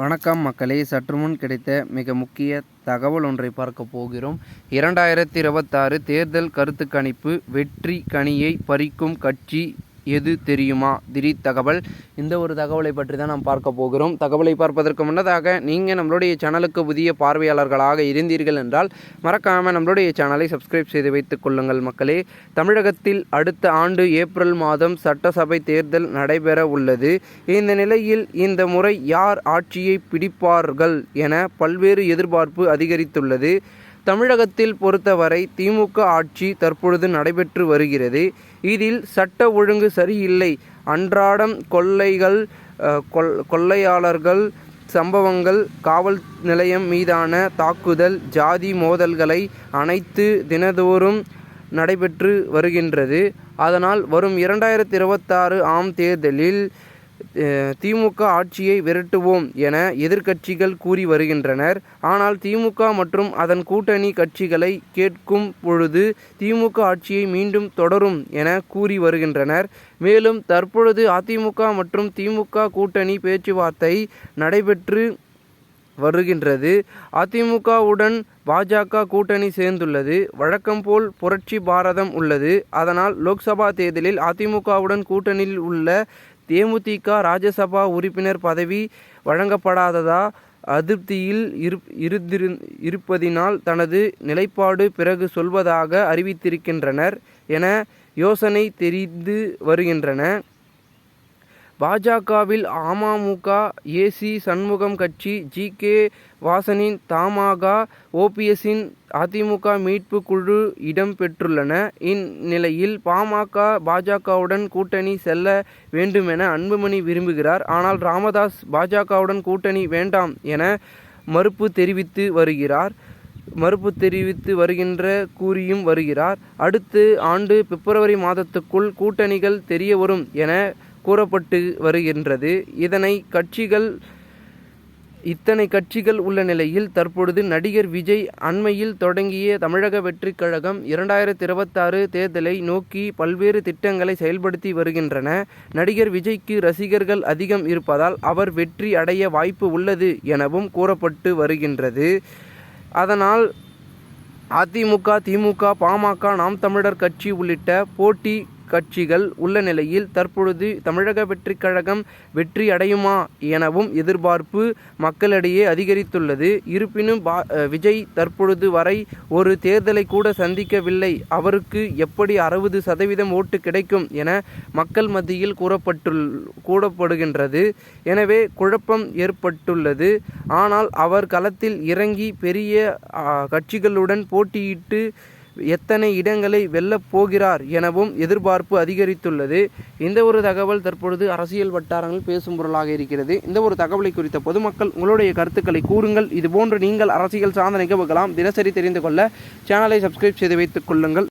வணக்கம் மக்களே. சற்று முன் கிடைத்த மிக முக்கிய தகவல் ஒன்றை பார்க்க போகிறோம். இரண்டாயிரத்தி இருபத்தாறு தேர்தல் கருத்து கணிப்பு வெற்றி கனியை பறிக்கும் கட்சி எது தெரியுமா? திடீர் தகவல். இந்த ஒரு தகவலை பற்றி தான் நாம் பார்க்க போகிறோம். தகவலை பார்ப்பதற்கு முன்னதாக நீங்கள் நம்மளுடைய சேனலுக்கு புதிய பார்வையாளர்களாக இருந்தீர்கள் என்றால் மறக்காமல் நம்மளுடைய சேனலை சப்ஸ்கிரைப் செய்து வைத்துக் கொள்ளுங்கள் மக்களே. தமிழகத்தில் அடுத்த ஆண்டு ஏப்ரல் மாதம் சட்டசபை தேர்தல் நடைபெற உள்ளது. இந்த நிலையில் இந்த முறை யார் ஆட்சியை பிடிப்பார்கள் என பல்வேறு எதிர்பார்ப்பு அதிகரித்துள்ளது. தமிழகத்தில் பொறுத்தவரை திமுக ஆட்சி தற்பொழுது நடைபெற்று வருகிறது. இதில் சட்ட ஒழுங்கு சரியில்லை. அன்றாடம் கொள்ளைகள் கொள் கொள்ளையாளர்கள் சம்பவங்கள் காவல் நிலையம் மீதான தாக்குதல் ஜாதி மோதல்களை அனைத்து தினதோறும் நடைபெற்று வருகின்றது. அதனால் வரும் இரண்டாயிரத்தி இருபத்தாறு ஆம் தேர்தலில் திமுக ஆட்சியை விரட்டுவோம் என எதிர்க்கட்சிகள் கூறி வருகின்றனர். ஆனால் திமுக மற்றும் அதன் கூட்டணி கட்சிகளை கேட்கும் பொழுது திமுக ஆட்சியை மீண்டும் தொடரும் என கூறி வருகின்றனர். மேலும் தற்பொழுது அதிமுக மற்றும் திமுக கூட்டணி பேச்சுவார்த்தை நடைபெற்று வருகின்றது. அதிமுகவுடன் பாஜக கூட்டணி சேர்ந்துள்ளது. வழக்கம் போல் புரட்சி பாரதம் உள்ளது. அதனால் லோக்சபா தேர்தலில் அதிமுகவுடன் கூட்டணியில் உள்ள தேமுதிக ராஜ்யசபா உறுப்பினர் பதவி வழங்கப்படாததா அதிருப்தியில் இருந்திரு இருப்பதினால் தனது நிலைப்பாடு பிறகு சொல்வதாக அறிவித்திருக்கின்றனர் என யோசனை தெரிந்து வருகின்றன. பாஜகவில் அமமுக ஏசி சண்முகம் கட்சி ஜி கே வாசனின் தமாக ஓபிஎஸ்ஸின் அதிமுக மீட்பு குழு இடம் பெற்றுள்ளன. இந்நிலையில் பாமக பாஜகவுடன் கூட்டணி செல்ல வேண்டுமென அன்புமணி விரும்புகிறார். ஆனால் ராமதாஸ் பாஜகவுடன் கூட்டணி வேண்டாம் என மறுப்பு தெரிவித்து வருகிறார். மறுப்பு தெரிவித்து வருகின்ற கூறியும் வருகிறார். அடுத்து ஆண்டு பிப்ரவரி மாதத்துக்குள் கூட்டணிகள் தெரிய வரும் என கூறப்பட்டு வருகின்றது. இதனை கட்சிகள் இத்தனை கட்சிகள் உள்ள நிலையில் தற்பொழுது நடிகர் விஜய் அண்மையில் தொடங்கிய தமிழக வெற்றிக் கழகம் இரண்டாயிரத்தி இருபத்தாறு தேர்தலை நோக்கி பல்வேறு திட்டங்களை செயல்படுத்தி வருகின்றன. நடிகர் விஜய்க்கு ரசிகர்கள் அதிகம் இருப்பதால் அவர் வெற்றி அடைய வாய்ப்பு உள்ளது எனவும் கூறப்பட்டு வருகின்றது. அதனால் அதிமுக திமுக பாமக நாம் தமிழர் கட்சி உள்ளிட்ட போட்டி கட்சிகள் உள்ள நிலையில் தற்பொழுது தமிழக வெற்றிக் கழகம் வெற்றி அடையுமா எனவும் எதிர்பார்ப்பு மக்களிடையே அதிகரித்துள்ளது. இருப்பினும் பா விஜய் தற்பொழுது வரை ஒரு தேர்தலை கூட சந்திக்கவில்லை. அவருக்கு எப்படி அறுபது சதவீதம் ஓட்டு கிடைக்கும் என மக்கள் மத்தியில் கூறப்பட்டுள் கூறப்படுகின்றது. எனவே குழப்பம் ஏற்பட்டுள்ளது. ஆனால் அவர் களத்தில் இறங்கி பெரிய கட்சிகளுடன் போட்டியிட்டு எத்தனை இடங்களை வெல்லப் போகிறார் எனவும் எதிர்பார்ப்பு அதிகரித்துள்ளது. இந்த ஒரு தகவல் தற்பொழுது அரசியல் வட்டாரங்கள் பேசும் பொருளாக இருக்கிறது. இந்த ஒரு தகவலை குறித்த பொதுமக்கள் உங்களுடைய கருத்துக்களை கூறுங்கள். இதுபோன்று நீங்கள் அரசியல் சார்ந்த நிகழ்வுகளாம் தினசரி தெரிந்து கொள்ள சேனலை சப்ஸ்கிரைப் செய்து வைத்துக் கொள்ளுங்கள்.